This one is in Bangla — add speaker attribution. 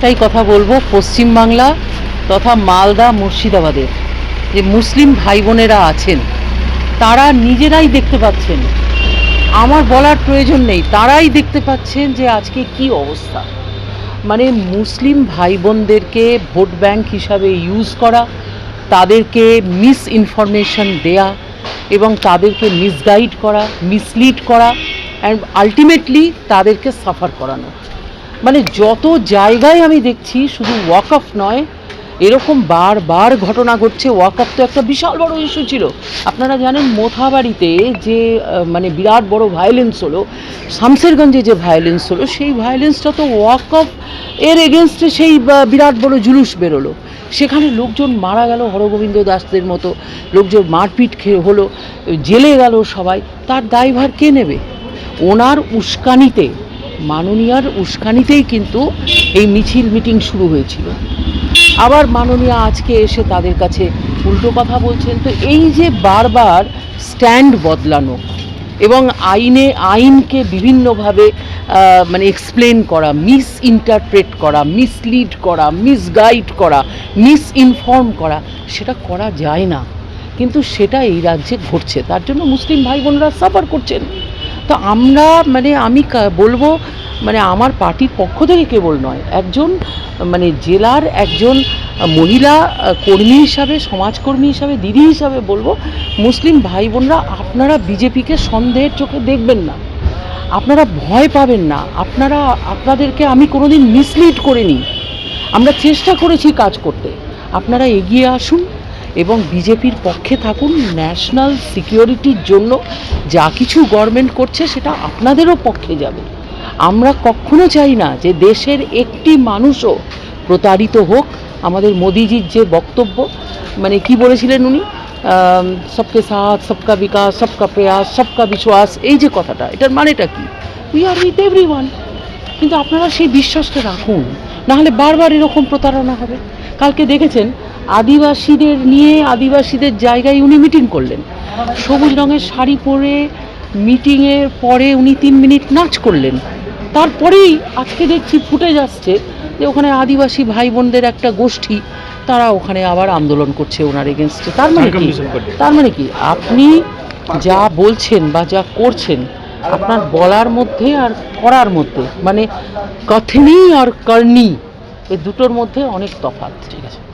Speaker 1: তাই কথা বলব, পশ্চিমবাংলা তথা মালদা, মুর্শিদাবাদের। যে মুসলিম ভাই বোনেরা আছেন, তারা নিজেরাই দেখতে পাচ্ছেন। আমার বলার প্রয়োজন নেই, তারাই দেখতে পাচ্ছেন যে আজকে কি অবস্থা। মানে মুসলিম ভাই বোনদেরকে ভোট ব্যাংক হিসাবে ইউজ করা, তাদেরকে মিস ইনফরমেশন দেয়া এবং তাদেরকে মিসগাইড করা মিসলিড করা অ্যান্ড আলটিমেটলি তাদেরকে সাফার করানো। মানে যত জায়গায় আমি দেখছি শুধু ওয়াক অফ নয়, এরকম বারবার ঘটনা ঘটছে ওয়াক অফ তো একটা বিশাল বড় ইস্যু ছিল। আপনারা জানেন মোথাবাড়িতে যে মানে বিরাট বড় ভায়োলেন্স হলো শামসেরগঞ্জে যে ভায়োলেন্স হলো, সেই ভায়োলেন্সটা তো ওয়াক অফ এর এগেনস্টে সেই বিরাট বড় জুলুস বেরোলো। সেখানে লোকজন মারা গেল হরগোবিন্দ দাসদের মতো, লোকজন মারপিট খেয়ে হলো, জেলে গেল সবাই, তার দায়ভার কে নেবে? ওনার উস্কানিতে মাননীয়ার উস্কানিতেই কিন্তু এই মিছিল মিটিং শুরু হয়েছিল। আবার মাননীয়া আজকে এসে তাদের কাছে উল্টো কথা বলছেন। তো এই যে বারবার স্ট্যান্ড বদলানো এবং আইনে, আইনকে বিভিন্নভাবে মানে এক্সপ্লেন করা মিস ইন্টারপ্রেট করা মিসলিড করা মিসগাইড করা মিস ইনফর্ম করা, সেটা করা যায় না। কিন্তু সেটা এই রাজ্যে ঘটছে। তার জন্য মুসলিম ভাই বোনরা সাফার করছেন। তো আমরা মানে আমি বলব মানে আমার পার্টির পক্ষ থেকে কেবল নয়, একজন মানে জেলার একজন মহিলা কর্মী হিসাবে, সমাজকর্মী হিসাবে, দিদি হিসাবে বলব, মুসলিম ভাই বোনরা আপনারা বিজেপিকে সন্দেহের চোখে দেখবেন না। আপনারা ভয় পাবেন না। আপনারা, আপনাদেরকে আমি কোনোদিন মিসলিড করিনি। আমরা চেষ্টা করেছি কাজ করতে। আপনারা এগিয়ে আসুন। এবং বিজেপির পক্ষে থাকুন ন্যাশনাল সিকিউরিটির জন্য। যা কিছু গভর্নমেন্ট করছে, সেটা আপনাদেরও পক্ষে যাবে। আমরা কখনো চাই না যে দেশের একটি মানুষও প্রতারিত হোক। আমাদের মোদিজির যে বক্তব্য মানে কি বলেছিলেন উনি? সবকে সাথ, সবকা বিকাশ, সবকা প্রয়াস, সবকা বিশ্বাস এই যে কথাটা, এটার মানেটা কি? We are with everyone কিন্তু আপনারা সেই বিশ্বাসটা রাখুন। নাহলে বারবার এরকম প্রতারণা হবে। কালকে দেখেছেন আদিবাসীদের নিয়ে আদিবাসীদের জায়গায় উনি মিটিং করলেন। সবুজ রঙের শাড়ি পরে মিটিংয়ের পরে উনি তিন মিনিট নাচ করলেন। তারপরেই আজকে দেখছি ফুটে যাচ্ছে যে ওখানে আদিবাসী ভাই বোনদের একটা গোষ্ঠী তারা ওখানে আবার আন্দোলন করছে ওনার এগেনস্টে তার মানে কি? তার মানে কি? আপনি যা বলছেন বা যা করছেন আপনার বলার মধ্যে আর করার মধ্যে মানে কথনি আর করনি এই দুটোর মধ্যে অনেক তফাৎ। ঠিক আছে।